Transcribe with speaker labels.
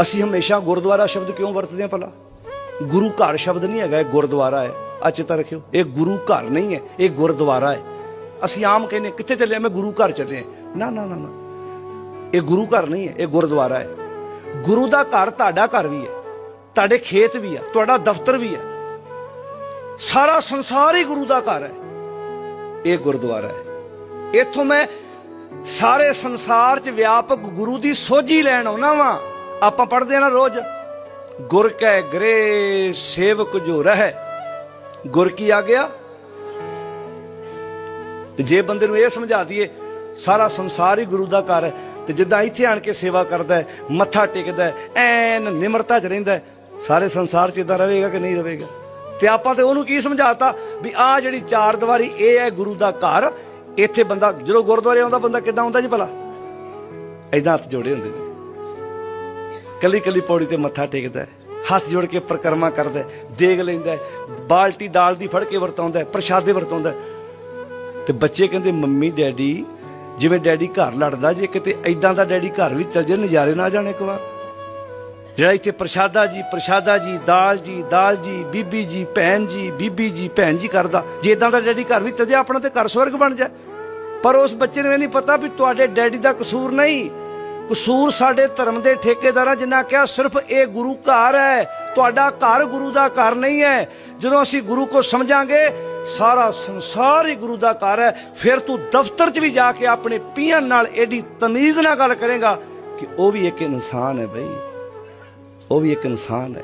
Speaker 1: ਅਸੀਂ ਹਮੇਸ਼ਾ ਗੁਰਦੁਆਰਾ ਸ਼ਬਦ ਕਿਉਂ ਵਰਤਦੇ ਹਾਂ ਭਲਾ? ਗੁਰੂ ਘਰ ਸ਼ਬਦ ਨਹੀਂ ਹੈਗਾ, ਇਹ ਗੁਰਦੁਆਰਾ ਹੈ। ਆ ਚੇਤਾ ਰੱਖਿਓ, ਇਹ ਗੁਰੂ ਘਰ ਨਹੀਂ ਹੈ, ਇਹ ਗੁਰਦੁਆਰਾ ਹੈ। ਅਸੀਂ ਆਮ ਕਹਿੰਦੇ ਕਿੱਥੇ ਚੱਲੇ ਮੈਂ ਗੁਰੂ ਘਰ ਚੱਲੇ ਨਾ ਨਾ ਨਾ ਨਾ। ਇਹ ਗੁਰੂ ਘਰ ਨਹੀਂ ਹੈ, ਇਹ ਗੁਰਦੁਆਰਾ ਹੈ। ਗੁਰੂ ਦਾ ਘਰ ਤੁਹਾਡਾ ਘਰ ਵੀ ਹੈ, ਤੁਹਾਡੇ ਖੇਤ ਵੀ ਹੈ ਤੁਹਾਡਾ ਦਫ਼ਤਰ ਵੀ ਹੈ। ਸਾਰਾ ਸੰਸਾਰ ਹੀ ਗੁਰੂ ਦਾ ਘਰ ਹੈ। ਇਹ ਗੁਰਦੁਆਰਾ ਹੈ। ਇੱਥੋਂ ਮੈਂ ਸਾਰੇ ਸੰਸਾਰ 'ਚ ਵਿਆਪਕ ਗੁਰੂ ਦੀ ਸੋਝੀ ਲੈਣ ਆਉਣਾ ਵਾਂ। ਆਪਾਂ ਪੜ੍ਹਦੇ ਆ ਨਾ ਰੋਜ਼। ਗੁਰ ਕੈ ਗਰੇ, ਸੇਵਕ ਜੋ ਰਹਿ। ਗੁਰ ਕੀ ਆ ਗਿਆ? ਤੇ ਜੇ ਬੰਦੇ ਨੂੰ ਇਹ ਸਮਝਾ ਦਈਏ, ਸਾਰਾ ਸੰਸਾਰ ਹੀ ਗੁਰੂ ਦਾ ਘਰ ਹੈ। ਤੇ ਜਿੱਦਾਂ ਇੱਥੇ ਆਣ ਕੇ ਸੇਵਾ ਕਰਦਾ ਹੈ, ਮੱਥਾ ਟੇਕਦਾ ਹੈ, ਐਨ ਨਿਮਰਤਾ 'ਚ ਰਹਿੰਦਾ ਸਾਰੇ ਸੰਸਾਰ 'ਚ ਇਦਾਂ ਰਹੇਗਾ ਕਿ ਨਹੀਂ ਰਹੇਗਾ? ਤੇ ਆਪਾਂ ਤੇ ਉਹਨੂੰ ਕੀ ਸਮਝਾਤਾ? ਵੀ ਆਹ ਜਿਹੜੀ ਚਾਰ ਦੀਵਾਰੀ, ਇਹ ਹੈ ਗੁਰੂ ਦਾ ਘਰ। ਇੱਥੇ ਬੰਦਾ, ਜਦੋਂ ਗੁਰਦੁਆਰੇ ਆਉਂਦਾ, ਬੰਦਾ ਕਿੱਦਾਂ ਆਉਂਦਾ ਜੀ ਭਲਾ? ਐਦਾਂ ਹੱਥ ਜੋੜੇ ਹੁੰਦੇ ਨੇ। ਕੱਲੀ ਕੱਲੀ ਪੌੜੀ ਤੇ ਮੱਥਾ ਟੇਕਦਾ ਹੱਥ ਜੋੜ ਕੇ ਪ੍ਰਕਰਮਾ ਕਰਦਾ ਹੈ, ਦੇਗ ਲੈਂਦਾ ਬਾਲਟੀ ਦਾਲ ਦੀ ਫੜ ਕੇ ਵਰਤਾਉਂਦਾ ਪ੍ਰਸ਼ਾਦੇ ਵਰਤਾਉਂਦਾ ਹੈ। ਤੇ ਬੱਚੇ ਕਹਿੰਦੇ ਮੰਮੀ ਡੈਡੀ ਜਿਵੇਂ ਡੈਡੀ ਘਰ ਲੜਦਾ ਜੇ ਕਿਤੇ ਐਦਾਂ ਦਾ ਡੈਡੀ ਘਰ ਵੀ ਚੱਲ ਜੇ ਨਜ਼ਾਰੇ ਨਾ ਆ ਜਾਣ ਇੱਕ ਵਾਰ। ਜਿਹੜਾ ਇੱਥੇ ਪ੍ਰਸ਼ਾਦਾ ਜੀ ਪ੍ਰਸ਼ਾਦਾ ਜੀ ਦਾਲ ਜੀ ਦਾਲ ਜੀ ਬੀਬੀ ਜੀ ਭੈਣ ਜੀ ਬੀਬੀ ਜੀ ਭੈਣ ਜੀ ਕਰਦਾ। ਜੇ ਇਦਾਂ ਦਾ ਡੈਡੀ ਘਰ ਵੀ ਚੱਲ ਜਾ ਆਪਣਾ ਤੇ ਘਰ ਸਵਰਗ ਬਣ ਜਾ ਪਰ ਉਸ ਬੱਚੇ ਨੂੰ ਇਹ ਨਹੀਂ ਪਤਾ ਵੀ ਤੁਹਾਡੇ ਡੈਡੀ ਦਾ ਕਸੂਰ ਨਹੀਂ। ਕਸੂਰ ਸਾਡੇ ਧਰਮ ਦੇ ਠੇਕੇਦਾਰਾਂ ਜਿਨ੍ਹਾਂ ਕਿਹਾ ਸਿਰਫ ਇਹ ਗੁਰੂ ਘਰ ਹੈ, ਤੁਹਾਡਾ ਘਰ ਗੁਰੂ ਦਾ ਘਰ ਨਹੀਂ ਹੈ। ਜਦੋਂ ਅਸੀਂ ਗੁਰੂ ਕੋ ਸਮਝਾਂਗੇ, ਸਾਰਾ ਸੰਸਾਰ ਹੀ ਗੁਰੂ ਦਾ ਘਰ ਹੈ। ਫਿਰ ਤੂੰ ਦਫ਼ਤਰ 'ਚ ਵੀ ਜਾ ਕੇ ਆਪਣੇ ਪੀਆਂ ਨਾਲ ਐਡੀ ਤਮੀਜ਼ ਨਾਲ ਗੱਲ ਕਰੇਗਾ ਕਿ ਉਹ ਵੀ ਇੱਕ ਇਨਸਾਨ ਹੈ ਬਈ। ਉਹ ਵੀ ਇੱਕ ਇਨਸਾਨ ਹੈ।